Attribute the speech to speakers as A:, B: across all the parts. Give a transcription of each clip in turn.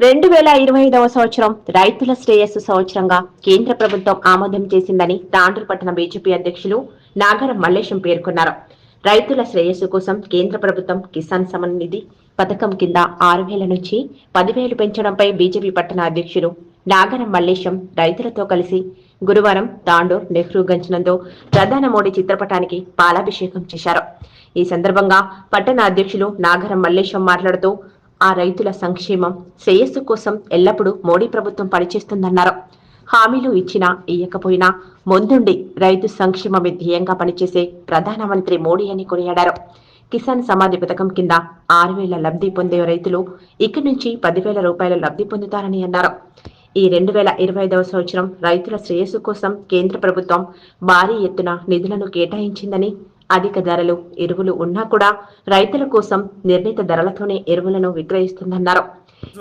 A: రెండు వేల ఇరవై ఐదవ సంవత్సరం రైతుల శ్రేయస్సు సంవత్సరంగా కేంద్ర ప్రభుత్వం ఆమోదం చేసిందని తాండూరు బీజేపీ అధ్యక్షులు నాగరం మల్లేశం పేర్కొన్నారు. రైతుల శ్రేయస్సు కోసం కేంద్ర ప్రభుత్వం కిసాన్ సమన్ నిధి పథకం కింద ఆరు వేల నుంచి పదివేలు పెంచడంపై బీజేపీ పట్టణ అధ్యక్షులు నాగరం మల్లేశం రైతులతో కలిసి గురువారం తాండూర్ నెహ్రూ గంజ్ నందు ప్రధాన మోడీ చిత్రపటానికి పాలాభిషేకం చేశారు. ఈ సందర్భంగా పట్టణ అధ్యక్షులు నాగరం మల్లేశం మాట్లాడుతూ ఆ రైతుల సంక్షేమం శ్రేయస్సు కోసం ఎల్లప్పుడూ మోడీ ప్రభుత్వం పనిచేస్తుందన్నారు. హామీలు ఇచ్చినా ఇయ్యకపోయినా ముందుండి రైతు సంక్షేమమే ధ్యేయంగా పనిచేసే ప్రధానమంత్రి మోడీ అని కొనియాడారు. కిసాన్ సమాధి పథకం కింద ఆరు వేల లబ్ధి పొందే రైతులు ఇక్కడి నుంచి పదివేల రూపాయల లబ్ధి పొందుతారని అన్నారు. ఈ రెండు వేల ఇరవై ఐదవ సంవత్సరం రైతుల శ్రేయస్సు కోసం కేంద్ర ప్రభుత్వం భారీ ఎత్తున నిధులను కేటాయించిందని అధిక ధరలు ఎరువులు ఉన్నా కూడా రైతుల కోసం నిర్ణీత ధరలతోనే ఎరువులను విక్రయిస్తుందన్నారు.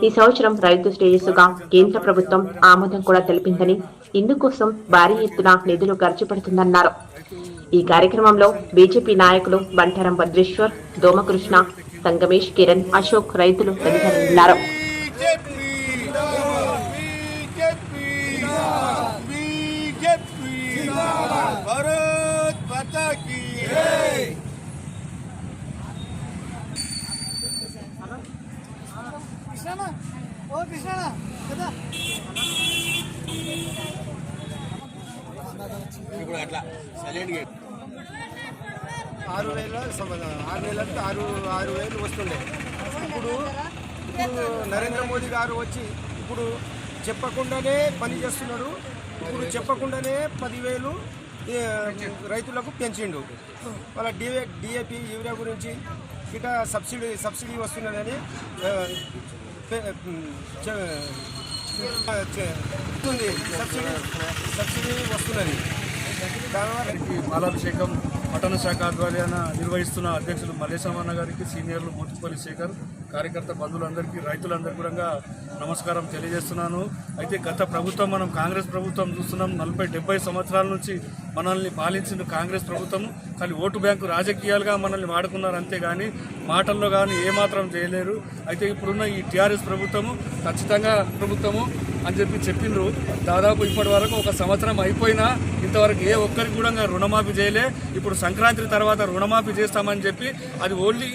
A: ఈ సంవత్సరం రైతు శ్రేయస్సుగా కేంద్ర ప్రభుత్వం ఆమోదం కూడా తెలిపిందని ఇందుకోసం భారీ ఎత్తున నిధులు ఖర్చు పెడుతుందన్నారు. ఈ కార్యక్రమంలో బీజేపీ నాయకులు బంటారం భద్రేశ్వర్ దోమకృష్ణ సంగమేష్ కిరణ్ అశోక్ రైతులు
B: తదితరులున్నారు
C: ఇప్పుడు అట్లా సైలెంట్
D: ఆరు వేల సంబంధం. ఆరు వేలకు ఆరు ఆరు వేలు వస్తుండే. ఇప్పుడు ఇప్పుడు నరేంద్ర మోదీ గారు వచ్చి ఇప్పుడు చెప్పకుండానే పని చేస్తున్నాడు. ఇప్పుడు చెప్పకుండానే పదివేలు రైతులకు పెంచిండు. వాళ్ళ డిఏ డిఏపి యూరియా గురించి ఇక సబ్సిడీ సబ్సిడీ వస్తున్నదని సబ్సిడీ సబ్సిడీ వస్తున్నది
E: పాలాభిషేకం పట్టణ శాఖ ఆధ్వర్యాన నిర్వహిస్తున్న అధ్యక్షులు మల్లేశమన్న గారికి సీనియర్లు మూర్తిపల్లి శేఖర్ కార్యకర్త బంధువులందరికీ రైతులందరికీ కూడా నమస్కారం తెలియజేస్తున్నాను. అయితే గత ప్రభుత్వం మనం కాంగ్రెస్ ప్రభుత్వం చూస్తున్నాం. నలభై డెబ్బై సంవత్సరాల నుంచి మనల్ని పాలించిన కాంగ్రెస్ ప్రభుత్వం. కానీ ఓటు బ్యాంకు రాజకీయాలుగా మనల్ని వాడుకున్నారు అంతేగాని మాటల్లో కానీ ఏమాత్రం చేయలేరు. అయితే ఇప్పుడున్న ఈ టీఆర్ఎస్ ప్రభుత్వము ఖచ్చితంగా ప్రభుత్వము అని చెప్పి చెప్పిండ్రు. దాదాపు ఇప్పటి వరకు ఒక సంవత్సరం అయిపోయినా ఇంతవరకు ఏ ఒక్కరికి కూడా రుణమాఫీ చేయలే. ఇప్పుడు సంక్రాంతి తర్వాత రుణమాఫీ చేస్తామని చెప్పి అది ఓన్లీ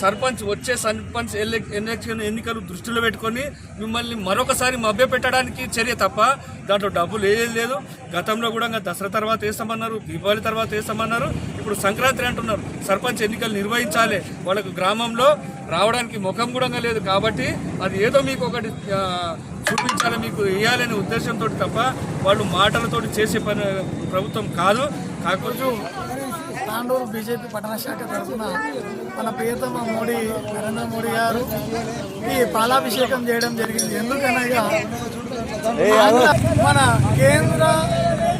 E: సర్పంచ్ వచ్చే సర్పంచ్ ఎల్లి- ఎలక్షన్ ఎన్నికలు దృష్టిలో పెట్టుకొని మిమ్మల్ని మరొకసారి మభ్య పెట్టడానికి చర్య తప్ప దాంట్లో డబ్బులు ఏది లేదు. గతంలో కూడా దసరా తర్వాత వేస్తామన్నారు దీపావళి తర్వాత వేస్తామన్నారు. ఇప్పుడు సంక్రాంతి అంటున్నారు సర్పంచ్ ఎన్నికలు నిర్వహించాలి. వాళ్ళకు గ్రామంలో రావడానికి ముఖం కూడా లేదు కాబట్టి అది ఏదో మీకు ఒకటి చూపించాలి మీకు వేయాలనే ఉద్దేశంతో తప్ప వాళ్ళు మాటలతో చేసే పని ప్రభుత్వం కాదు. కాకపోతే
B: తాండూరు బీజేపీ పట్టణ శాఖ తరఫున మన ప్రియతమ మోడీ నరేంద్ర మోడీ గారు ఈ పాలాభిషేకం చేయడం జరిగింది. ఎందుకనగా మన కేంద్ర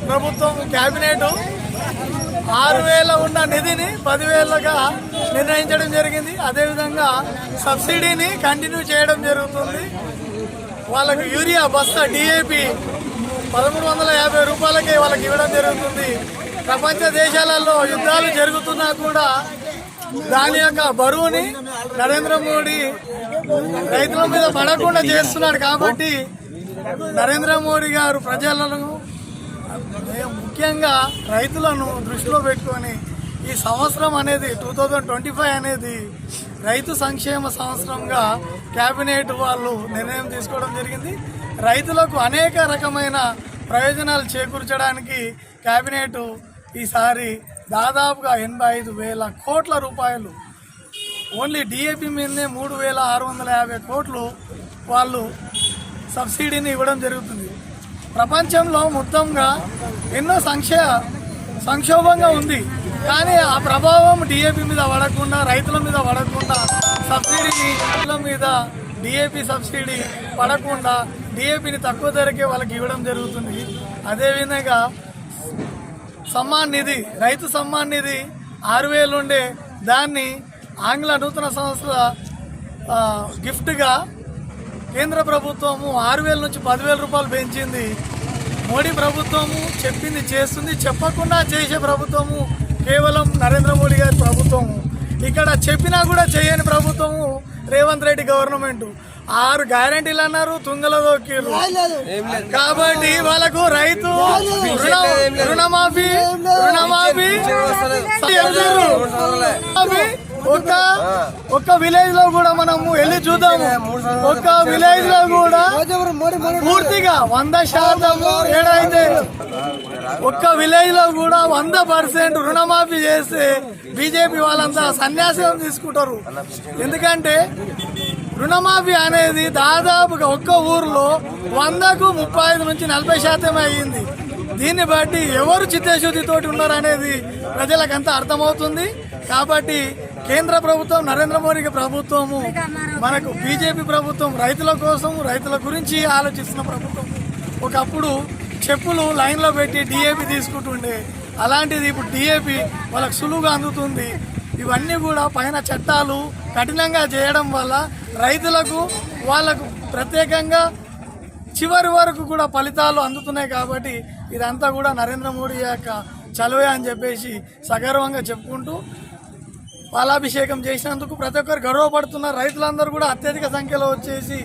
B: ప్రభుత్వం కేబినెట్ ఆరు వేల ఉన్న నిధిని పదివేలుగా నిర్ణయించడం జరిగింది. అదేవిధంగా సబ్సిడీని కంటిన్యూ చేయడం జరుగుతుంది. వాళ్ళకి యూరియా బస్తా డిఏపి పదమూడు వందల యాభై రూపాయలకే వాళ్ళకి ఇవ్వడం జరుగుతుంది. ప్రపంచ దేశాలలో యుద్ధాలు జరుగుతున్నా కూడా దాని యొక్క బరువుని నరేంద్ర మోడీ రైతుల మీద పడకుండా చేస్తున్నాడు కాబట్టి నరేంద్ర మోడీ గారు ప్రజలను ముఖ్యంగా రైతులను దృష్టిలో పెట్టుకొని ఈ సంవత్సరం అనేది టూ థౌజండ్ ట్వంటీ ఫైవ్ అనేది రైతు సంక్షేమ సంవత్సరంగా కేబినెట్ వాళ్ళు నిర్ణయం తీసుకోవడం జరిగింది. రైతులకు అనేక రకమైన ప్రయోజనాలు చేకూర్చడానికి కేబినెట్ ఈసారి దాదాపుగా ఎనభై ఐదు వేల కోట్ల రూపాయలు. ఓన్లీ డిఏపి మీదనే మూడు వేల ఆరు వందల యాభై కోట్లు వాళ్ళు సబ్సిడీని ఇవ్వడం జరుగుతుంది. ప్రపంచంలో మొత్తంగా ఎన్నో సంక్షే సంక్షోభంగా ఉంది. కానీ ఆ ప్రభావం డిఏపి మీద పడకుండా రైతుల మీద పడకుండా సబ్సిడీ రైతుల మీద డిఏపి సబ్సిడీ పడకుండా డిఏపిని తక్కువ ధరకే వాళ్ళకి ఇవ్వడం జరుగుతుంది. అదేవిధంగా సమ్మాన్ నిధి రైతు సమ్మాన్ నిధి ఆరు వేలు ఉండే దాన్ని ఆంగ్ల నూతన సంవత్సర గిఫ్ట్గా కేంద్ర ప్రభుత్వము ఆరు వేల నుంచి పదివేల రూపాయలు పెంచింది. మోడీ ప్రభుత్వము చెప్పింది చేస్తుంది చెప్పకుండా చేసే ప్రభుత్వము కేవలం నరేంద్ర మోడీ గారి ప్రభుత్వము. ఇక్కడ చెప్పినా కూడా చేయని ప్రభుత్వము రేవంత్ రెడ్డి గవర్నమెంట్. ఆరు గ్యారంటీలు అన్నారు తుంగలో దొక్కిర్రు కాబట్టి వాళ్ళకు రైతు రుణ- రుణమాఫీ రుణమాఫీ ఒక్క ఒక్క విలేజ్లో కూడా మనము వెళ్ళి చూద్దాము. ఒక్క విలేజ్లో కూడా పూర్తిగా వంద శాతం ఏడైతే ఒక్క విలేజ్లో కూడా వంద పర్సెంట్ రుణమాఫీ చేస్తే బీజేపీ వాళ్ళంతా సన్యాసం తీసుకుంటారు. ఎందుకంటే రుణమాఫీ అనేది దాదాపుగా ఒక్క ఊర్లో వందకు ముప్పై ఐదు నుంచి నలభై శాతం అయ్యింది. దీన్ని బట్టి ఎవరు చిత్తశుద్ధితోటి ఉన్నారనేది ప్రజలకంతా అర్థమవుతుంది. కాబట్టి కేంద్ర ప్రభుత్వం నరేంద్ర మోడీ ప్రభుత్వము మనకు బీజేపీ ప్రభుత్వం రైతుల కోసం రైతుల గురించి ఆలోచిస్తున్న ప్రభుత్వం. ఒకప్పుడు చెప్పులు లైన్లో పెట్టి డిఏపి తీసుకుంటుండే. అలాంటిది ఇప్పుడు డిఏపి వాళ్ళకు సులువుగా అందుతుంది. ఇవన్నీ కూడా పైన చట్టాలు కఠినంగా చేయడం వల్ల రైతులకు వాళ్ళకు ప్రత్యేకంగా చివరి వరకు కూడా ఫలితాలు అందుతున్నాయి కాబట్టి ఇదంతా కూడా నరేంద్ర మోడీ యొక్క చలువే అని చెప్పేసి సగర్వంగా చెప్పుకుంటూ పాలాభిషేకం చేసినందుకు ప్రతి ఒక్కరు గర్వపడుతున్నారు రైతులందరూ కూడా అత్యధిక సంఖ్యలో వచ్చేసి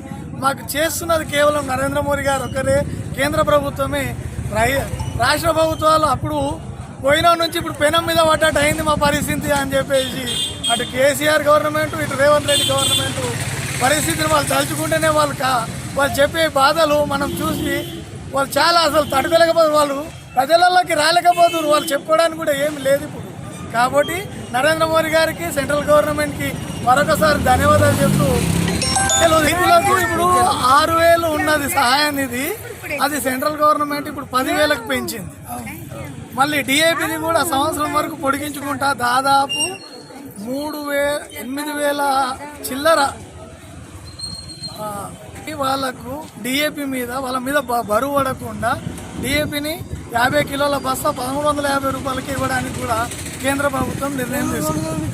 B: మాకు చేస్తున్నది కేవలం నరేంద్ర మోడీ గారు ఒక్కరే. కేంద్ర ప్రభుత్వమే. రై రాష్ట్ర ప్రభుత్వాలు అప్పుడు పోయిన నుంచి ఇప్పుడు పెనం మీద పడ్డట్టు అయింది మా పరిస్థితి అని చెప్పేసి అటు కేసీఆర్ గవర్నమెంట్ ఇటు రేవంత్ రెడ్డి గవర్నమెంట్ పరిస్థితిని వాళ్ళు తలుచుకుంటేనే వాళ్ళు కా వాళ్ళు చెప్పే బాధలు మనం చూసి వాళ్ళు చాలా అసలు తట్టుకోలేకపోతారు వాళ్ళు ప్రజలలోకి రాలేకపోతున్నారు. వాళ్ళు చెప్పుకోవడానికి కూడా ఏమి లేదు ఇప్పుడు. కాబట్టి నరేంద్ర మోడీ గారికి సెంట్రల్ గవర్నమెంట్కి మరొకసారి ధన్యవాదాలు చెప్తూ రైతులకు ఇప్పుడు ఆరు వేలు ఉన్నది సహాయ నిధి. అది సెంట్రల్ గవర్నమెంట్ ఇప్పుడు పదివేలకు పెంచింది. మళ్ళీ డిఏపిని కూడా సంవత్సరం వరకు పొడిగించుకుంటా దాదాపు మూడు వే ఎనిమిది వేల చిల్లర కాబట్టి వాళ్ళకు డిఏపి మీద వాళ్ళ మీద బరువు పడకుండా డిఏపిని యాభై కిలోల బస్తా పదమూడు వందల యాభై రూపాయలకి ఇవ్వడానికి కూడా కేంద్ర ప్రభుత్వం నిర్ణయం తీసుకుంది.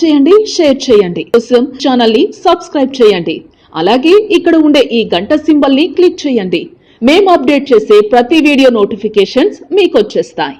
F: చేయండి షేర్ చేయండి. కోసం ఛానల్ని సబ్స్క్రైబ్ చేయండి. అలాగే ఇక్కడ ఉండే ఈ గంట సింబల్ని క్లిక్ చేయండి. మేము అప్డేట్ చేసే ప్రతి వీడియో నోటిఫికేషన్స్ మీకు వచ్చేస్తాయి.